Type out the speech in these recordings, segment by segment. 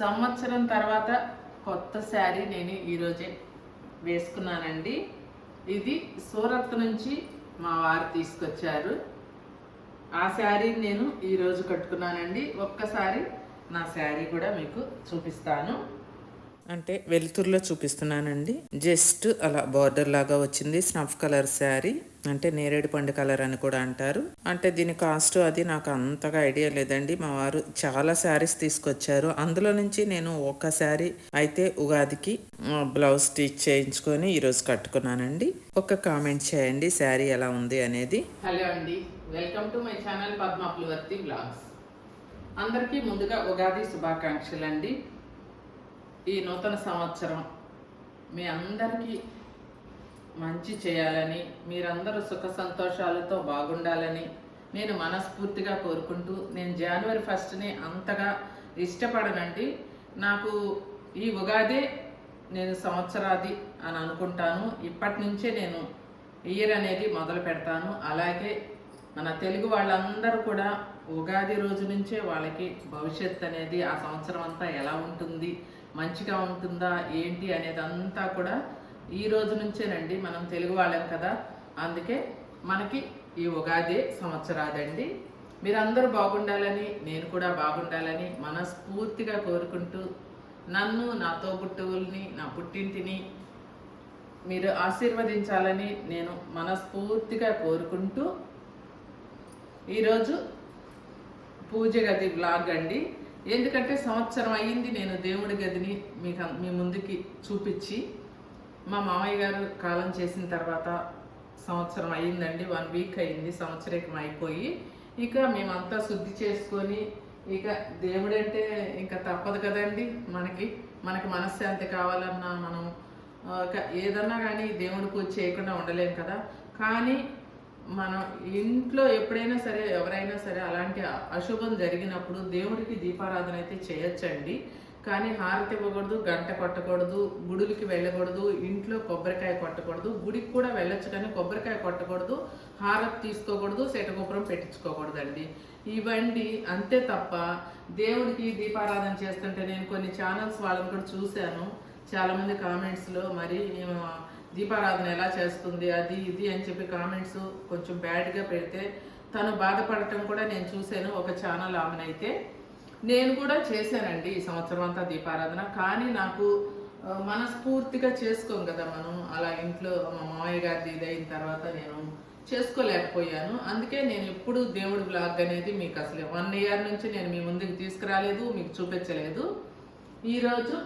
సంవత్సరం తర్వాత కొత్త శారీ నేను ఈరోజే వేసుకున్నానండి. ఇది సూరత్ నుంచి మా వారు తీసుకొచ్చారు. ఆ శారీ నేను ఈరోజు కట్టుకున్నానండి. ఒక్కసారి నా శారీ కూడా మీకు చూపిస్తాను. అంటే వెలుతురులో చూపిస్తున్నానండి. జస్ట్ అలా బార్డర్ లాగా వచ్చింది. Snuff colour sari. అంటే నేరేడు పండు కలర్ అని కూడా అంటారు. అంటే దీని కాస్ట్ అది నాకు అంతగా ఐడియా లేదండి. మా వారు చాలా శారీస్ తీసుకొచ్చారు. అందులో నుంచి నేను ఒక శారీ అయితే ఉగాదికి బ్లౌజ్ స్టిచ్ చేయించుకొని ఈరోజు కట్టుకున్నానండి. ఒక కామెంట్ చేయండి శారీ ఎలా ఉంది అనేది. హలో అండి. Welcome to my channel Padmapulavarthi blogs అందరికీ ముందుగా ఉగాది శుభాకాంక్షలు అండి ఈ నూతన సంవత్సరం మీ అందరికీ మంచి చేయాలని మీరందరూ సుఖ సంతోషాలతో బాగుండాలని నేను మనస్ఫూర్తిగా కోరుకుంటూ నేను జనవరి ఫస్ట్ని అంతగా ఇష్టపడనండి. నాకు ఈ ఉగాదే నేను సంవత్సరాది అని అనుకుంటాను. ఇప్పటి నుంచే నేను ఇయర్ అనేది మొదలు పెడతాను. అలాగే మన తెలుగు వాళ్ళందరూ కూడా ఉగాది రోజు నుంచే వాళ్ళకి భవిష్యత్ అనేది ఆ సంవత్సరం అంతా ఎలా ఉంటుంది మంచిగా ఉంటుందా ఏంటి అనేది అంతా కూడా ఈ రోజు నుంచేనండి మనం తెలుగు వాళ్ళం కదా. అందుకే మనకి ఈ ఉగాది సంవత్సరాదండి. మీరందరూ బాగుండాలని నేను కూడా బాగుండాలని మనస్ఫూర్తిగా కోరుకుంటూ నన్ను నా తోబుట్టువుల్ని నా పుట్టింటిని మీరు ఆశీర్వదించాలని నేను మనస్ఫూర్తిగా కోరుకుంటూ ఈరోజు పూజ గది బ్లాగ్ అండి. ఎందుకంటే సంవత్సరం అయ్యింది నేను దేవుడి గదిని మీకు మీ ముందుకి చూపించి మా మామయ్య గారు కాలం చేసిన తర్వాత సంవత్సరం అయ్యిందండి వన్ వీక్ అయింది సంవత్సరం అయిపోయి. ఇక మేమంతా శుద్ధి చేసుకొని ఇక దేవుడంటే ఇంకా తప్పదు కదండి మనకి. మనకి మనశ్శాంతి కావాలన్నా మనం ఏదన్నా కానీ దేవుడి పూజ చేయకుండా ఉండలేం కదా. కానీ మనం ఇంట్లో ఎప్పుడైనా సరే ఎవరైనా సరే అలాంటి అశుభం జరిగినప్పుడు దేవుడికి దీపారాధన అయితే చేయొచ్చండి. కానీ హారతి ఇవ్వకూడదు గంట కొట్టకూడదు గుడులకి వెళ్ళకూడదు ఇంట్లో కొబ్బరికాయ కొట్టకూడదు గుడికి కూడా వెళ్ళొచ్చు కానీ కొబ్బరికాయ కొట్టకూడదు హారతి తీసుకోకూడదు శటగోపురం పెట్టించుకోకూడదండి. ఇవన్నీ అంతే తప్ప దేవుడికి దీపారాధన చేస్తుంటే నేను కొన్ని ఛానల్స్ వాళ్ళని కూడా చూశాను. చాలామంది కామెంట్స్లో మరి మేము దీపారాధన ఎలా చేస్తుంది అది ఇది అని చెప్పి కామెంట్స్ కొంచెం బ్యాడ్గా పెడితే తను బాధపడటం కూడా నేను చూశాను ఒక ఛానల్ ఆమెనైతే. నేను కూడా చేశానండి ఈ సంవత్సరం అంతా దీపారాధన. కానీ నాకు మనస్ఫూర్తిగా చేసుకోం కదా మనం. అలా ఇంట్లో మా మామయ్య గారిది ఇది అయిన తర్వాత నేను చేసుకోలేకపోయాను. అందుకే నేను ఎప్పుడు దేవుడి బ్లాగ్ అనేది మీకు అసలు వన్ ఇయర్ నుంచి నేను మీ ముందుకు తీసుకురాలేదు మీకు చూపించలేదు. ఈరోజు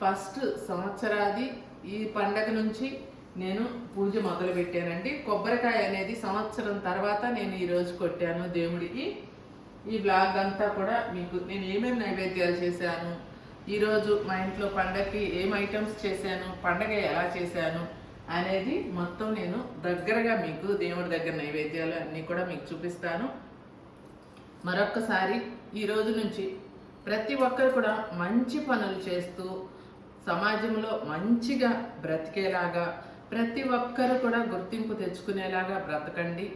ఫస్ట్ సంవత్సరాది ఈ పండగ నుంచి నేను పూజ మొదలు పెట్టానండి కొబ్బరికాయ అనేది సంవత్సరం తర్వాత నేను ఈరోజు కొట్టాను దేవుడికి. ఈ బ్లాగ్ అంతా కూడా మీకు నేను ఏమేమి నైవేద్యాలు చేశాను ఈరోజు మా ఇంట్లో పండగకి ఏం ఐటమ్స్ చేశాను పండగ ఎలా చేశాను అనేది మొత్తం నేను దగ్గరగా మీకు దేవుడి దగ్గర నైవేద్యాలు అన్నీ కూడా మీకు చూపిస్తాను. మరొక్కసారి ఈ రోజు నుంచి ప్రతి ఒక్కరు కూడా మంచి పనులు చేస్తూ సమాజంలో మంచిగా బ్రతికేలాగా ప్రతి ఒక్కరు కూడా గుర్తింపు తెచ్చుకునేలాగా బ్రతకండి.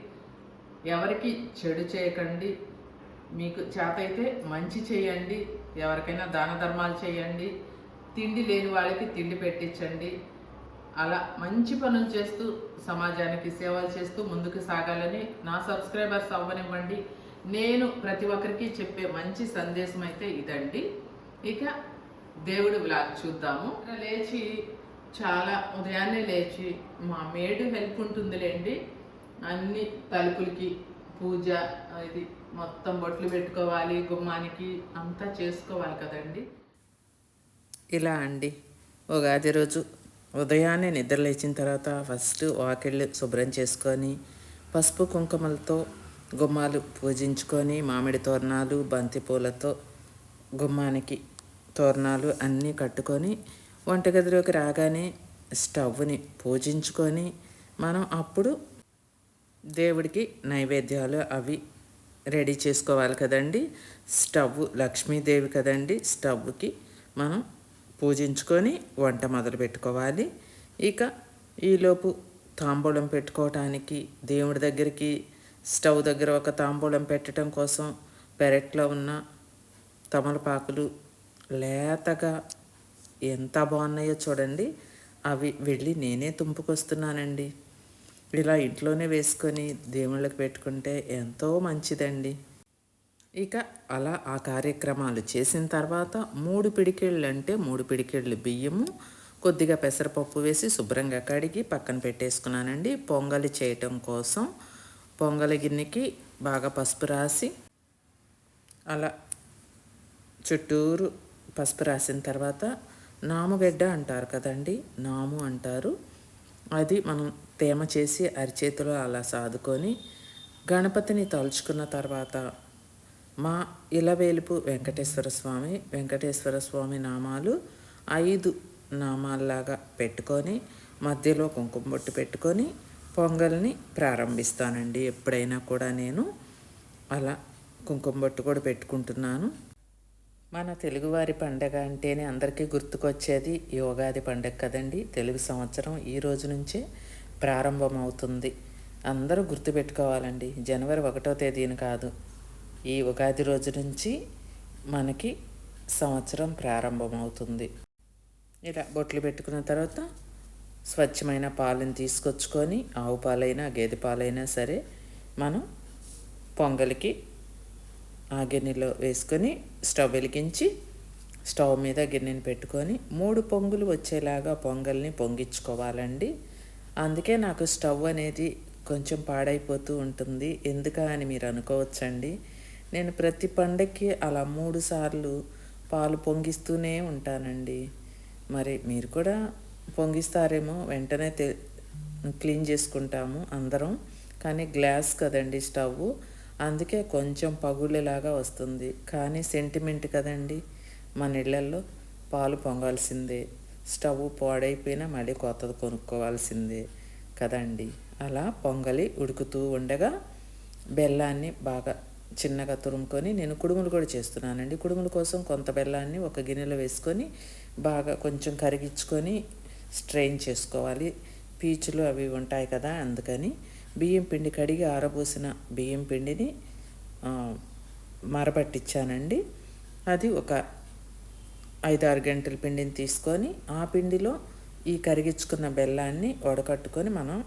ఎవరికి చెడు చేయకండి. మీకు చేతైతే మంచి చేయండి. ఎవరికైనా దాన ధర్మాలు చేయండి. తిండి లేని వాళ్ళకి తిండి పెట్టించండి. అలా మంచి పనులు చేస్తూ సమాజానికి సేవలు చేస్తూ ముందుకు సాగాలని నా సబ్స్క్రైబర్స్ అవ్వనివ్వండి. నేను ప్రతి ఒక్కరికి చెప్పే మంచి సందేశం అయితే ఇదండి. ఇక దేవుడు బ్లాగ్ చూద్దాము. లేచి చాలా ఉదయాన్నే లేచి మా మేడు హెల్ప్ ఉంటుందిలేండి. అన్ని తలుపులకి పూజ ఇది మొత్తం బొట్లు పెట్టుకోవాలి గుమ్మానికి అంతా చేసుకోవాలి కదండి. ఇలా అండి. ఉగాది రోజు ఉదయాన్నే నిద్ర లేచిన తర్వాత ఫస్ట్ వాకిళ్ళు శుభ్రం చేసుకొని పసుపు కుంకుమలతో గుమ్మాలు పూజించుకొని మామిడి తోరణాలు బంతి పూలతో గుమ్మానికి తోరణాలు అన్నీ కట్టుకొని వంటగదిలోకి రాగానే స్టవ్ని పూజించుకొని మనం అప్పుడు దేవుడికి నైవేద్యాలు అవి రెడీ చేసుకోవాలి కదండి. స్టవ్ లక్ష్మీదేవి కదండి. స్టవ్కి మనం పూజించుకొని వంట మొదలు పెట్టుకోవాలి. ఇక ఈలోపు తాంబూలం పెట్టుకోవటానికి దేవుడి దగ్గరికి స్టవ్ దగ్గర ఒక తాంబూలం పెట్టడం కోసం పెరట్లో ఉన్న తమలపాకులు లేతగా ఎంత బాగున్నాయో చూడండి. అవి వెళ్ళి నేనే తుంపుకొస్తున్నానండి. ఇలా ఇంట్లోనే వేసుకొని దేవుళ్ళకి పెట్టుకుంటే ఎంతో మంచిదండి. ఇక అలా ఆ కార్యక్రమాలు చేసిన తర్వాత మూడు పిడికిళ్ళు అంటే మూడు పిడికిళ్ళు బియ్యము కొద్దిగా పెసరపప్పు వేసి శుభ్రంగా కడిగి పక్కన పెట్టేసుకున్నానండి. పొంగలి చేయటం కోసం పొంగలి గిన్నెకి బాగా పసుపు రాసి అలా చుట్టూరు పసుపు రాసిన తర్వాత నాముగడ్డ అంటారు కదండి నాము అంటారు. అది మనం తేమ చేసి అరిచేతిలో అలా సాదుకొని గణపతిని తలుచుకున్న తర్వాత మా ఇలవేలుపు వెంకటేశ్వర స్వామి వెంకటేశ్వర స్వామి నామాలు ఐదు నామాల్లాగా పెట్టుకొని మధ్యలో కుంకుమ బొట్టు పెట్టుకొని పొంగల్ని ప్రారంభిస్తానండి. ఎప్పుడైనా కూడా నేను అలా కుంకుమ బొట్టు కూడా పెట్టుకుంటున్నాను. మన తెలుగువారి పండగ అంటేనే అందరికీ గుర్తుకొచ్చేది ఈ ఉగాది పండగ కదండి. తెలుగు సంవత్సరం ఈ రోజు నుంచే ప్రారంభమవుతుంది. అందరూ గుర్తుపెట్టుకోవాలండి జనవరి ఒకటో తేదీని కాదు. ఈ ఉగాది రోజు నుంచి మనకి సంవత్సరం ప్రారంభమవుతుంది. ఇలా బొట్లు పెట్టుకున్న తర్వాత స్వచ్ఛమైన పాలను తీసుకొచ్చుకొని ఆవు పాలైనా గేదె పాలైనా సరే మనం పొంగలికి ఆ గిన్నెలో వేసుకొని స్టవ్ వెలిగించి స్టవ్ మీద గిన్నెని పెట్టుకొని మూడు పొంగులు వచ్చేలాగా పొంగల్ని పొంగించుకోవాలండి. అందుకే నాకు స్టవ్ అనేది కొంచెం పాడైపోతూ ఉంటుంది. ఎందుకా అని మీరు అనుకోవచ్చండి. నేను ప్రతి పండక్కి అలా మూడు సార్లు పాలు పొంగిస్తూనే ఉంటానండి. మరి మీరు కూడా పొంగిస్తారేమో వెంటనే తె క్లీన్ చేసుకుంటాము అందరం. కానీ గ్లాస్ కదండి స్టవ్ అందుకే కొంచెం పగుళ్ళేలాగా వస్తుంది. కానీ సెంటిమెంట్ కదండి. మన ఇళ్ళల్లో పాలు పొంగాల్సిందే. స్టవ్ పాడైపోయినా మళ్ళీ కొత్తది కొనుక్కోవాల్సిందే కదండి. అలా పొంగలి ఉడుకుతూ ఉండగా బెల్లాన్ని బాగా చిన్నగా తురుముకొని నేను కుడుములు కూడా చేస్తున్నానండి. కుడుముల కోసం కొంత బెల్లాన్ని ఒక గిన్నెలో వేసుకొని బాగా కొంచెం కరిగించుకొని స్ట్రెయిన్ చేసుకోవాలి. పీచులు అవి ఉంటాయి కదా అందుకని బియ్యం పిండి కడిగి ఆరబోసిన బియ్యం పిండిని ఆ, మరపట్టించానండి అది ఒక ఐదారు గంటల పిండిని తీసుకొని ఆ పిండిలో ఈ కరిగించుకున్న బెల్లాన్ని వడకట్టుకొని మనం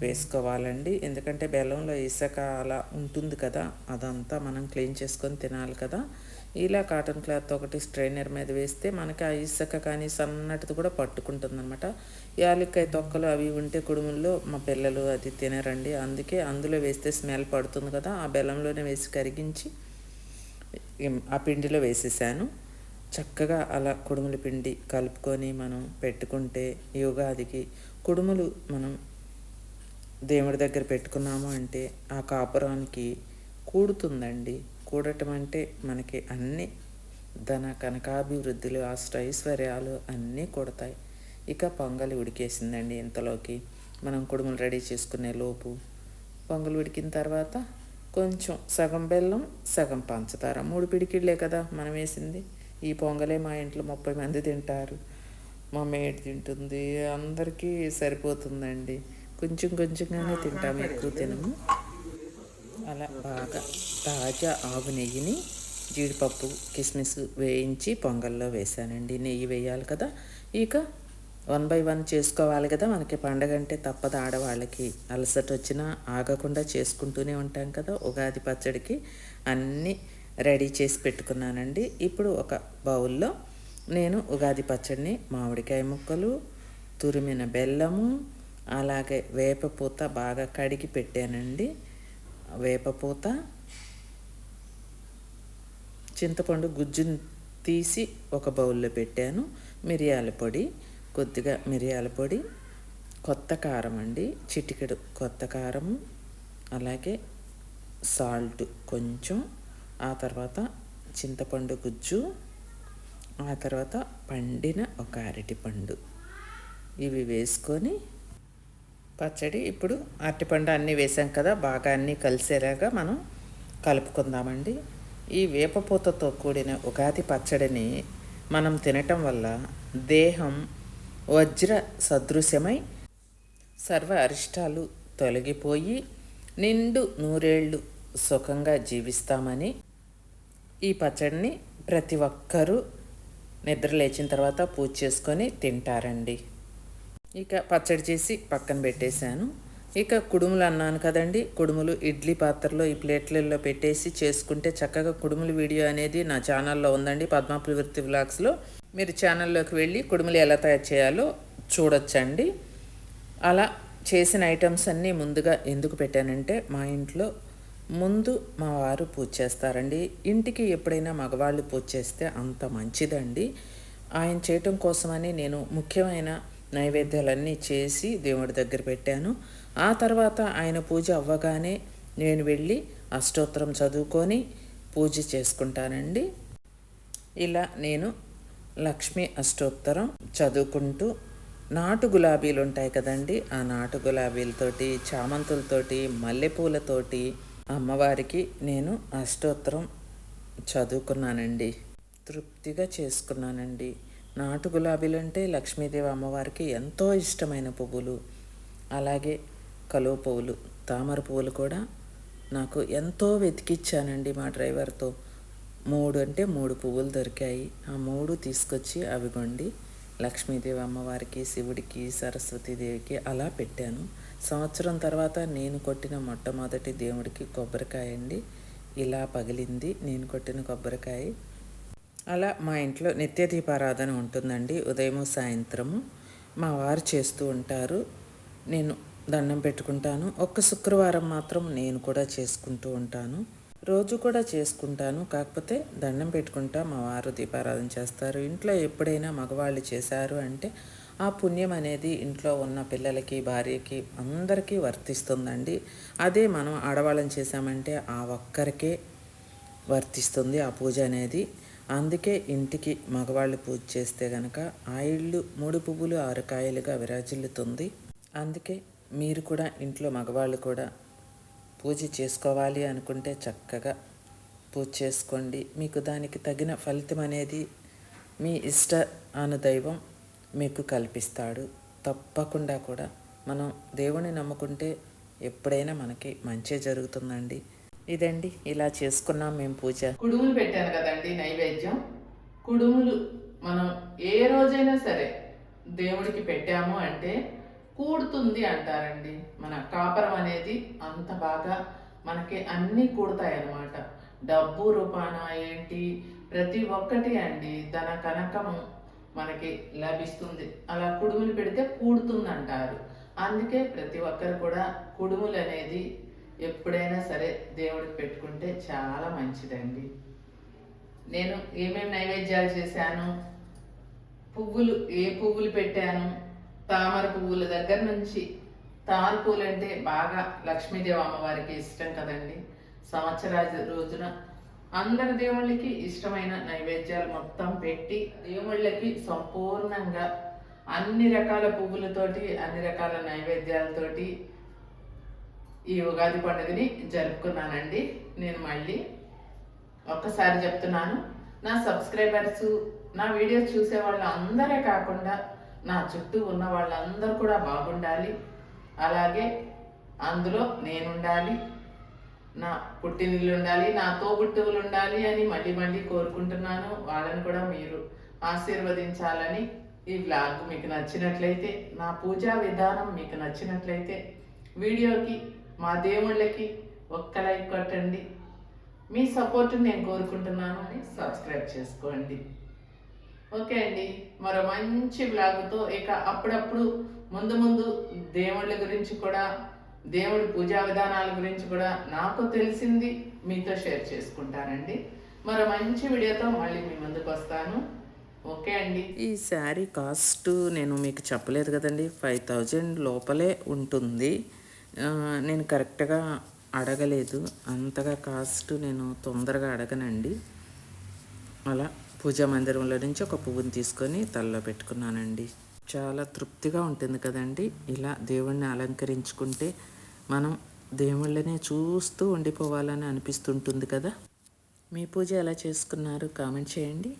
వేసుకోవాలండి. ఎందుకంటే బెల్లంలో ఇసుక అలా ఉంటుంది కదా అదంతా మనం క్లీన్ చేసుకొని తినాలి కదా. ఇలా కాటన్ క్లాత్ ఒకటి స్ట్రైనర్ మీద వేస్తే మనకి ఆ ఇసుక కానీ సన్నటిది కూడా పట్టుకుంటుంది అనమాట యాలక్కాయ తొక్కలు అవి ఉంటే కుడుముల్లో మా పిల్లలు అది తినరండి. అందుకే అందులో వేస్తే స్మెల్ పడుతుంది కదా ఆ బెల్లంలోనే వేసి కరిగించి ఆ పిండిలో వేసేసాను. చక్కగా అలా కుడుముల పిండి కలుపుకొని మనం పెట్టుకుంటే యుగాదికి కుడుములు మనం దేవుడి దగ్గర పెట్టుకున్నాము అంటే ఆ కాపురానికి కూడుతుందండి. కూడటం అంటే మనకి అన్ని ధన కనకాభివృద్ధులు అష్ట ఐశ్వర్యాలు అన్నీ కొడతాయి. ఇక పొంగలి ఉడికేసిందండి ఇంతలోకి. మనం కుడుములు రెడీ చేసుకునే లోపు పొంగలు ఉడికిన తర్వాత కొంచెం సగం బెల్లం సగం పంచదార. మూడు పిడికిళ్ళే కదా మనం వేసింది. ఈ పొంగలే మా ఇంట్లో ముప్పై మంది తింటారు. మా మేడ్ తింటుంది. అందరికీ సరిపోతుందండి. కొంచెం కొంచెంగానే తింటాము ఎక్కువ తినము. అలా బాగా తాజా ఆవు నెయ్యిని జీడిపప్పు కిస్మిస్ వేయించి పొంగల్లో వేసానండి నెయ్యి వేయాలి కదా. ఇక వన్ బై వన్ చేసుకోవాలి కదా. మనకి పండగ అంటే తప్పదు. ఆడవాళ్ళకి అలసట వచ్చినా ఆగకుండా చేసుకుంటూనే ఉంటాం కదా. ఉగాది పచ్చడికి అన్నీ రెడీ చేసి పెట్టుకున్నానండి. ఇప్పుడు ఒక బౌల్లో నేను ఉగాది పచ్చడిని మామిడికాయ ముక్కలు తురిమిన బెల్లము అలాగే వేపపూత బాగా కడిగి పెట్టానండి. వేపపూత చింతపండు గుజ్జుని తీసి ఒక బౌల్లో పెట్టాను. మిరియాల పొడి కొద్దిగా మిరియాల పొడి కొత్త కారం అండి చిటికెడు కొత్త కారం అలాగే సాల్ట్ కొంచెం ఆ తర్వాత చింతపండు గుజ్జు ఆ తర్వాత పండిన ఒక అరటిపండు. ఇవి వేసుకొని పచ్చడి. ఇప్పుడు అరటిపండు అన్నీ వేసాం కదా బాగా అన్నీ కలిసేలాగా మనం కలుపుకుందామండి. ఈ వేపపూతతో కూడిన ఉగాది పచ్చడిని మనం తినటం వల్ల దేహం వజ్ర సదృశ్యమై సర్వ అరిష్టాలు తొలగిపోయి నిండు నూరేళ్ళు సుఖంగా జీవిస్తామని ఈ పచ్చడిని ప్రతి ఒక్కరూ నిద్ర లేచిన తర్వాత పూజ చేసుకొని తింటారండి. ఇక పచ్చడి చేసి పక్కన పెట్టేశాను. ఇక కుడుములు అన్నాను కదండి కుడుములు ఇడ్లీ పాత్రలో ఈ ప్లేట్లలో పెట్టేసి చేసుకుంటే చక్కగా కుడుములు వీడియో అనేది నా ఛానల్లో ఉందండి పద్మ ప్రవృత్తి వ్లాగ్స్లో. మీరు ఛానల్లోకి వెళ్ళి కుడుములు ఎలా తయారు చేయాలో చూడొచ్చండి. అలా చేసిన ఐటమ్స్ అన్నీ ముందుగా ఎందుకు పెట్టానంటే మా ఇంట్లో ముందు మా వారు పూజ చేస్తారండి. ఇంటికి ఎప్పుడైనా మగవాళ్ళు పూజ చేస్తే అంత మంచిదండి. ఆయన చేయటం కోసమని నేను ముఖ్యమైన నైవేద్యాలన్నీ చేసి దేవుడి దగ్గర పెట్టాను. ఆ తర్వాత ఆయన పూజ అవ్వగానే నేను వెళ్ళి అష్టోత్తరం చదువుకొని పూజ చేసుకుంటానండి. ఇలా నేను లక్ష్మీ అష్టోత్తరం చదువుకుంటూ నాటు గులాబీలు ఉంటాయి కదండి ఆ నాటు గులాబీలతోటి చామంతులతోటి మల్లెపూలతోటి అమ్మవారికి నేను అష్టోత్తరం చదువుకున్నానండి. తృప్తిగా చేసుకున్నానండి. నాటు గులాబీలు అంటే లక్ష్మీదేవి అమ్మవారికి ఎంతో ఇష్టమైన పువ్వులు. అలాగే కలువ పువ్వులు తామర పువ్వులు కూడా నాకు ఎంతో వెతికిచ్చానండి మా డ్రైవర్తో. మూడు అంటే మూడు పువ్వులు దొరికాయి. ఆ మూడు తీసుకొచ్చి అవిగొండి లక్ష్మీదేవి అమ్మవారికి శివుడికి సరస్వతీదేవికి అలా పెట్టాను. సంవత్సరం తర్వాత నేను కొట్టిన మొట్టమొదటి దేవుడికి కొబ్బరికాయ అండి ఇలా పగిలింది నేను కొట్టిన కొబ్బరికాయ. అలా మా ఇంట్లో నిత్య దీపారాధన ఉంటుందండి. ఉదయం సాయంత్రము మా వారు చేస్తూ ఉంటారు. నేను దండం పెట్టుకుంటాను. ఒక్క శుక్రవారం మాత్రం నేను కూడా చేసుకుంటూ ఉంటాను. రోజు కూడా చేసుకుంటాను. కాకపోతే దండం పెట్టుకుంటా మా వారు దీపారాధన చేస్తారు. ఇంట్లో ఎప్పుడైనా మగవాళ్ళు చేశారు అంటే ఆ పుణ్యం అనేది ఇంట్లో ఉన్న పిల్లలకి భార్యకి అందరికీ వర్తిస్తుందండి. అదే మనం ఆడవాళ్ళని చేశామంటే ఆ ఒక్కరికే వర్తిస్తుంది ఆ పూజ అనేది. అందుకే ఇంటికి మగవాళ్ళు పూజ చేస్తే గనక ఆ ఇళ్ళు మూడు పువ్వులు ఆరు కాయలుగా విరాజిల్లుతుంది. అందుకే మీరు కూడా ఇంట్లో మగవాళ్ళు కూడా పూజ చేసుకోవాలి అనుకుంటే చక్కగా పూజ చేసుకోండి. మీకు దానికి తగిన ఫలితం అనేది మీ ఇష్ట అనుదైవం మీకు కల్పిస్తాడు. తప్పకుండా కూడా మనం దేవుణ్ణి నమ్ముకుంటే ఎప్పుడైనా మనకి మంచి జరుగుతుందండి. ఇదండి ఇలా చేసుకున్నాం మేము పూజ. కుడుములు పెట్టాను కదండి నైవేద్యం. కుడుములు మనం ఏ రోజైనా సరే దేవుడికి పెట్టాము అంటే కూడుతుంది అంటారండి. మన కాపరం అనేది అంత బాగా మనకి అన్నీ కూడతాయి అన్నమాట డబ్బు రూపాన ఏంటి? ప్రతి ఒక్కటి అండి ధన కనకము మనకి లభిస్తుంది. అలా కుడుములు పెడితే కూడుతుంది అంటారు అందుకే ప్రతి ఒక్కరు కూడా కుడుములు అనేది ఎప్పుడైనా సరే దేవుడికి పెట్టుకుంటే చాలా మంచిదండి. నేను ఏమేమి నైవేద్యాలు చేశాను? పువ్వులు ఏ పువ్వులు పెట్టాను? తామర పువ్వుల దగ్గర నుంచి తామర పువ్వులు అంటే బాగా లక్ష్మీదేవి అమ్మవారికి ఇష్టం కదండి. సంవత్సరాది రోజున అందరి దేవుళ్ళకి ఇష్టమైన నైవేద్యాలు మొత్తం పెట్టి దేవుళ్ళకి సంపూర్ణంగా అన్ని రకాల పువ్వులతోటి అన్ని రకాల నైవేద్యాలతోటి ఈ ఉగాది పండుగని జరుపుకున్నానండి. నేను మళ్ళీ ఒక్కసారి చెప్తున్నాను నా సబ్స్క్రైబర్స్ నా వీడియోస్ చూసే వాళ్ళు అందరే కాకుండా నా చుట్టూ ఉన్న వాళ్ళందరూ కూడా బాగుండాలి. అలాగే అందులో నేనుండాలి నా పుట్టినిల్లు ఉండాలి నా తోబుట్టువులు ఉండాలి అని మళ్ళీ మళ్ళీ కోరుకుంటున్నాను. వాళ్ళని కూడా మీరు ఆశీర్వదించాలని ఈ బ్లాగ్ మీకు నచ్చినట్లయితే నా పూజా విధానం మీకు నచ్చినట్లయితే వీడియోకి మా దేవుళ్ళకి ఒక్క లైక్ కొట్టండి. మీ సపోర్ట్ నేను కోరుకుంటున్నాను అని సబ్స్క్రైబ్ చేసుకోండి. ఓకే అండి మరో మంచి బ్లాగ్తో ఇక అప్పుడప్పుడు ముందు ముందు దేవుళ్ళ గురించి కూడా దేవుడి పూజా విధానాల గురించి కూడా నాకు తెలిసింది మీతో షేర్ చేసుకుంటానండి. మరో మంచి వీడియోతో మళ్ళీ మీ ముందుకు వస్తాను. ఓకే అండి. ఈ శారీ కాస్ట్ నేను మీకు చెప్పలేదు కదండి ఫైవ్ థౌజండ్ లోపలే ఉంటుంది. నేను కరెక్ట్గా అడగలేదు. అంతగా కాస్ట్ నేను తొందరగా అడగనండి. అలా పూజా మందిరంలో నుంచి ఒక పువ్వుని తీసుకొని తలలో పెట్టుకున్నానండి. చాలా తృప్తిగా ఉంటుంది కదండి. ఇలా దేవుణ్ణి అలంకరించుకుంటే మనం దేవుళ్ళనే చూస్తూ ఉండిపోవాలని అనిపిస్తుంటుంది కదా. మీ పూజ ఎలా చేసుకున్నారు? కామెంట్ చేయండి.